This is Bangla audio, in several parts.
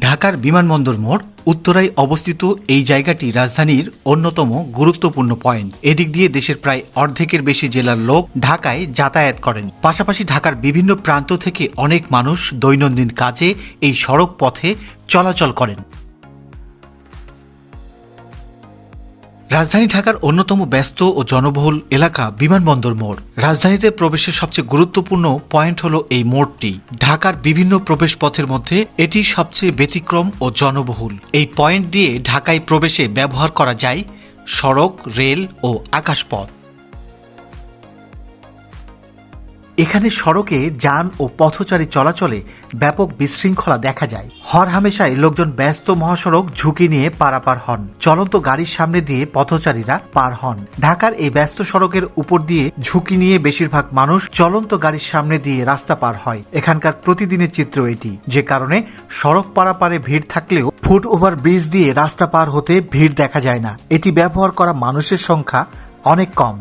ঢাকার বিমানবন্দর মোড় উত্তরায় অবস্থিত এই জায়গাটি রাজধানীর অন্যতম গুরুত্বপূর্ণ পয়েন্ট। এদিক দিয়ে দেশের প্রায় অর্ধেকের বেশি জেলার লোক ঢাকায় যাতায়াত করেন। পাশাপাশি ঢাকার বিভিন্ন প্রান্ত থেকে অনেক মানুষ দৈনন্দিন কাজে এই সড়ক পথে চলাচল করেন। রাজধানী ঢাকার অন্যতম ব্যস্ত ও জনবহুল এলাকা বিমানবন্দর মোড়। রাজধানীতে প্রবেশের সবচেয়ে গুরুত্বপূর্ণ পয়েন্ট হল এই মোড়টি। ঢাকার বিভিন্ন প্রবেশ পথের মধ্যে এটি সবচেয়ে ব্যতিক্রম ও জনবহুল। এই পয়েন্ট দিয়ে ঢাকায় প্রবেশে ব্যবহার করা যায় সড়ক, রেল ও আকাশপথ। এখানে সড়কে যান ও পথচারী চলাচলে ব্যাপক বিশৃঙ্খলা দেখা যায়। হর হামেশায় লোকজন ব্যস্ত মহাসড়ক ঝুঁকি নিয়ে পারাপার হন। চলন্ত গাড়ির সামনে দিয়ে পথচারীরা পার হন। ঢাকার এই ব্যস্ত সড়কের উপর দিয়ে ঝুঁকি নিয়ে বেশিরভাগ মানুষ চলন্ত গাড়ির সামনে দিয়ে রাস্তা পার হয়। এখানকার প্রতিদিনের চিত্র এটি। যে কারণে সড়ক পারাপারে ভিড় থাকলেও ফুট ওভার ব্রিজ দিয়ে রাস্তা পার হতে ভিড় দেখা যায় না। এটি ব্যবহার করা মানুষের সংখ্যা অনেক কম।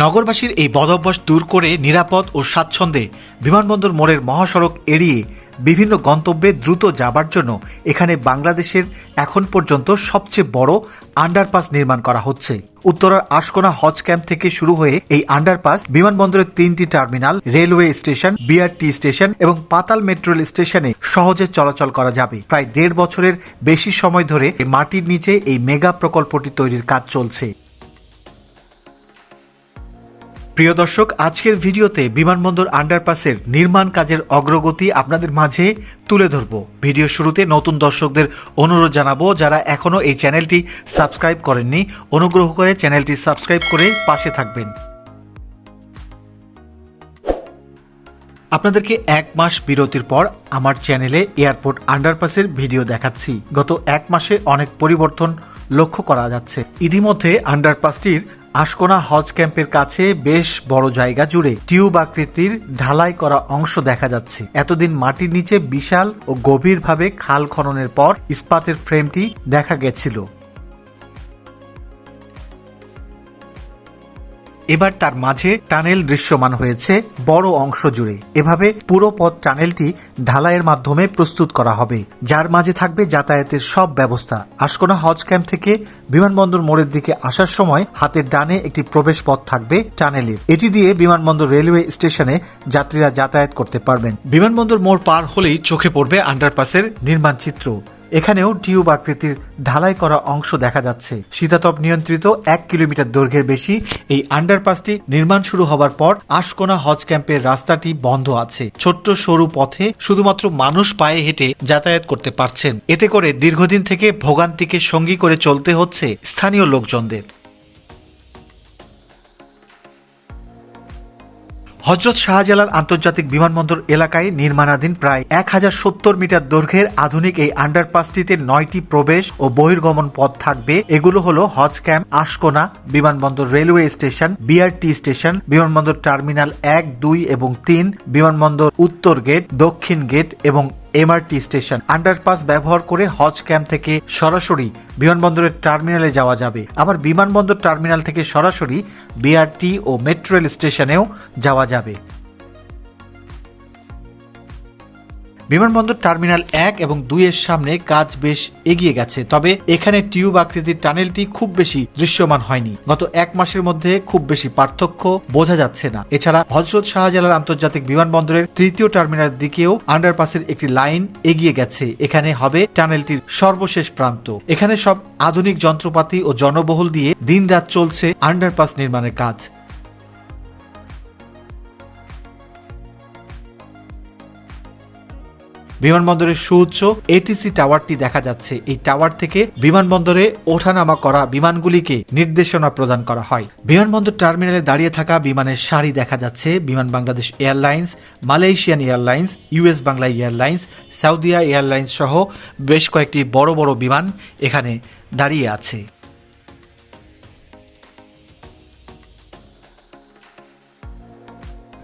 নগরবাসীর এই বদভ্যাস দূর করে নিরাপদ ও স্বাচ্ছন্দ্যে বিমানবন্দর মোড়ের মহাসড়ক এড়িয়ে বিভিন্ন গন্তব্যে দ্রুত যাবার জন্য এখানে বাংলাদেশের এখন পর্যন্ত সবচেয়ে বড় আন্ডারপাস নির্মাণ করা হচ্ছে। উত্তরার আশকোনা হজ ক্যাম্প থেকে শুরু হয়ে এই আন্ডারপাস বিমানবন্দরের তিনটি terminal, railway station BRT station এবং পাতাল মেট্রো রেল স্টেশনে সহজে চলাচল করা যাবে। প্রায় দেড় বছরের বেশি সময় ধরে মাটির নিচে এই মেগা প্রকল্পটি তৈরির কাজ চলছে। প্রিয় দর্শক, আজকের ভিডিওতে বিমানবন্দর আন্ডারপাসের নির্মাণ কাজের অগ্রগতি আপনাদের মাঝে তুলে ধরব। ভিডিও শুরুতে নতুন দর্শকদের অনুরোধ জানাব, যারা এখনও এই চ্যানেলটি সাবস্ক্রাইব করেননি, অনুগ্রহ করে চ্যানেলটি সাবস্ক্রাইব করে পাশে থাকবেন। আপনাদেরকে এক মাস বিরতির পর আমার চ্যানেলে এয়ারপোর্ট আন্ডারপাসের ভিডিও দেখাচ্ছি। গত এক মাসে অনেক পরিবর্তন লক্ষ্য করা যাচ্ছে। ইতিমধ্যে আন্ডারপাসটির আশকোনা হজ ক্যাম্পের কাছে বেশ বড় জায়গা জুড়ে টিউব আকৃতির ঢালাই করা অংশ দেখা যাচ্ছে। এতদিন মাটির নিচে বিশাল ও গভীরভাবে খাল খননের পর ইস্পাতের ফ্রেমটি দেখা গেছিল। এবার তার মাঝে টানেল দৃশ্যমান হয়েছে বড় অংশ জুড়ে। এভাবে পুরো পথ টানেলটি ঢালাইয়ের মাধ্যমে প্রস্তুত করা হবে। যার মাঝে থাকবে যাতায়াতের সব ব্যবস্থা। আশকোনা হজ ক্যাম্প থেকে বিমানবন্দর মোড়ের দিকে আসার সময় হাতের ডানে একটি প্রবেশ পথ থাকবে টানেলের। এটি দিয়ে বিমানবন্দর রেলওয়ে স্টেশনে যাত্রীরা যাতায়াত করতে পারবেন। বিমানবন্দর মোড় পার হলেই চোখে পড়বে আন্ডারপাসের নির্মাণ চিত্র। এখানেও টিউব আকৃতির ঢালাই করা অংশ দেখা যাচ্ছে। শীতাতপ নিয়ন্ত্রিত এক কিলোমিটার দৈর্ঘ্যের বেশি এই আন্ডারপাসটি নির্মাণ শুরু হবার পর আশকোনা হজ ক্যাম্পের রাস্তাটি বন্ধ আছে। ছোট্ট সরু পথে শুধুমাত্র মানুষ পায়ে হেঁটে যাতায়াত করতে পারছেন। এতে করে দীর্ঘদিন থেকে ভোগান্তিকে সঙ্গী করে চলতে হচ্ছে স্থানীয় লোকজনদের। হজরত শাহজালাল আন্তর্জাতিক বিমানবন্দর এলাকায় নির্মাণাধীন প্রায় এক হাজার সত্তর মিটার দৈর্ঘ্যের আধুনিক এই আন্ডারপাসটিতে নয়টি প্রবেশ ও বহির্গমন পথ থাকবে। এগুলো হলো হজ ক্যাম্প, আশকোনা, বিমানবন্দর রেলওয়ে স্টেশন বিআরটি স্টেশন, বিমানবন্দর টার্মিনাল এক, দুই এবং তিন, বিমানবন্দর উত্তর গেট, দক্ষিণ গেট এবং এমআরটি স্টেশন আন্ডারপাস ব্যবহার করে হজ ক্যাম্প থেকে সরাসরি বিমানবন্দরের টার্মিনালে যাওয়া যাবে। আবার বিমানবন্দর টার্মিনাল থেকে সরাসরি বিআরটি ও মেট্রো রেল স্টেশনেও যাওয়া যাবে। বিমানবন্দর টার্মিনাল এক এবং দুই এর সামনে কাজ বেশ এগিয়ে গেছে, তবে এখানে টিউব আকৃতির টানেলটি খুব বেশি দৃশ্যমান হয়নি। গত এক মাসের মধ্যে খুব বেশি পার্থক্য বোঝা যাচ্ছে না। এছাড়া হজরত শাহজালাল আন্তর্জাতিক বিমানবন্দরের তৃতীয় টার্মিনালের দিকেও আন্ডারপাসের একটি লাইন এগিয়ে গেছে। এখানে হবে টানেলটির সর্বশেষ প্রান্ত। এখানে সব আধুনিক যন্ত্রপাতি ও জনবহুল দিয়ে দিনরাত চলছে আন্ডারপাস নির্মাণের কাজ। বিমানবন্দরের সুউচ্চ এটিসি টাওয়ারটি দেখা যাচ্ছে। এই টাওয়ার থেকে বিমানবন্দরে ওঠানামা করা বিমানগুলিকে নির্দেশনা প্রদান করা হয়। বিমানবন্দর টার্মিনালে দাঁড়িয়ে থাকা বিমানের সারি দেখা যাচ্ছে। Biman Bangladesh airlines, Malaysian airlines US Bangla airlines, Saudia airlines সহ বেশ কয়েকটি বড় বড় বিমান এখানে দাঁড়িয়ে আছে।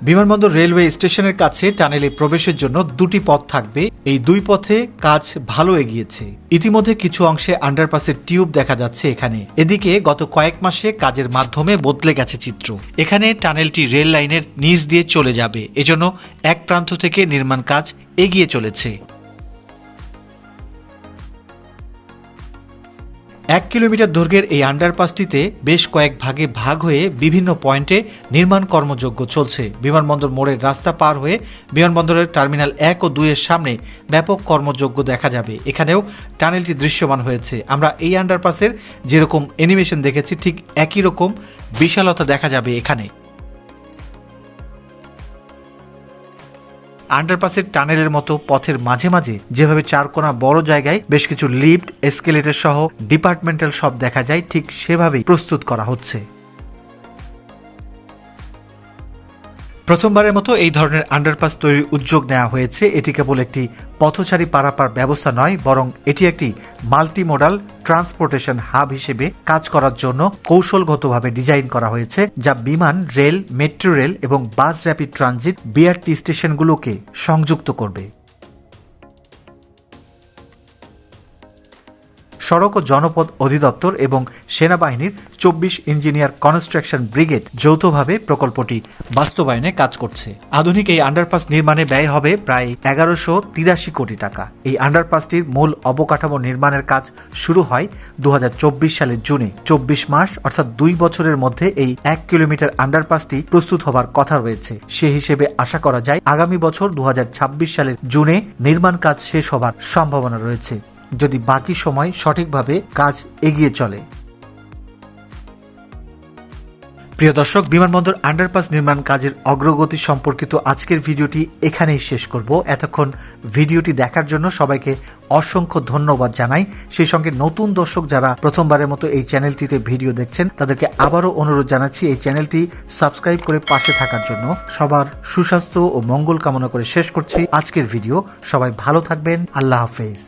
বিমানবন্দর রেলওয়ে স্টেশনের কাছে টানেলে প্রবেশের জন্য দুটি পথ থাকবে। এই দুই পথে কাজ ভালো এগিয়েছে। ইতিমধ্যে কিছু অংশে আন্ডারপাসের টিউব দেখা যাচ্ছে এখানে। এদিকে গত কয়েক মাসে কাজের মাধ্যমে বদলে গেছে চিত্র। এখানে টানেলটি রেল লাইনের নিচ দিয়ে চলে যাবে। এজন্য এক প্রান্ত থেকে নির্মাণ কাজ এগিয়ে চলেছে। এক কিলোমিটার দৈর্ঘ্যের এই আন্ডারপাসটিতে বেশ কয়েক ভাগে ভাগ হয়ে বিভিন্ন পয়েন্টে নির্মাণ কর্মযজ্ঞ চলছে। বিমানবন্দর মোড়ের রাস্তা পার হয়ে বিমানবন্দরের টার্মিনাল এক ও দুইয়ের সামনে ব্যাপক কর্মযজ্ঞ দেখা যাবে। এখানেও টানেলটি দৃশ্যমান হয়েছে। আমরা এই আন্ডারপাসের যেরকম অ্যানিমেশন দেখেছি, ঠিক একই রকম বিশালতা দেখা যাবে এখানে। আন্ডারপাসের টানেলের মতো পথের মাঝে মাঝে যেভাবে চারকোনা বড় জায়গায় বেশ কিছু লিফট, এসকেলেটর সহ ডিপার্টমেন্টাল সব দেখা যায়, ঠিক সেভাবেই প্রস্তুত করা হচ্ছে। প্রথমবারের মতো এই ধরনের আন্ডারপাস তৈরির উদ্যোগ নেওয়া হয়েছে। এটি কেবল একটি পথচারী পারাপার ব্যবস্থা নয়, বরং এটি একটি মাল্টি মডাল ট্রান্সপোর্টেশন হাব হিসেবে কাজ করার জন্য কৌশলগতভাবে ডিজাইন করা হয়েছে, যা বিমান, রেল মেট্রো রেল এবং বাস র্যাপিড ট্রানজিট বিআরটি স্টেশনগুলোকে সংযুক্ত করবে। সড়ক ও জনপথ অধিদপ্তর এবং সেনাবাহিনীর চব্বিশ ইঞ্জিনিয়ার কনস্ট্রাকশন ব্রিগেড যৌথভাবে প্রকল্পটি বাস্তবায়নে কাজ করছে। আধুনিক এই আন্ডারপাস নির্মাণে ব্যয় হবে প্রায় এগারোশো তিরাশি কোটি টাকা। এই আন্ডারপাসটির মূল অবকাঠামো নির্মাণের কাজ শুরু হয় দু হাজার চব্বিশ সালের জুনে। চব্বিশ মাস অর্থাৎ দুই বছরের মধ্যে এই এক কিলোমিটার আন্ডারপাসটি প্রস্তুত হবার কথা রয়েছে। সে হিসেবে আশা করা যায়, আগামী বছর দু হাজার ছাব্বিশ সালের জুনে নির্মাণ কাজ শেষ হবার সম্ভাবনা রয়েছে। যদি বাকি সময় সঠিকভাবে কাজ এগিয়ে চলে। প্রিয় দর্শক, বিমানবন্দর আন্ডারপাস নির্মাণ কাজের অগ্রগতি সম্পর্কিত আজকের ভিডিওটি এখানেই শেষ করব। এতক্ষণ ভিডিওটি দেখার জন্য সবাইকে অসংখ্য ধন্যবাদ জানাই। সেই সঙ্গে নতুন দর্শক যারা প্রথমবারের মতো এই চ্যানেলটিতে ভিডিও দেখছেন, তাদেরকে আবারও অনুরোধ জানাচ্ছি এই চ্যানেলটি সাবস্ক্রাইব করে পাশে থাকার জন্য। সবার সুস্বাস্থ্য ও মঙ্গল কামনা করে শেষ করছি আজকের ভিডিও। সবাই ভালো থাকবেন। আল্লাহ হাফেজ।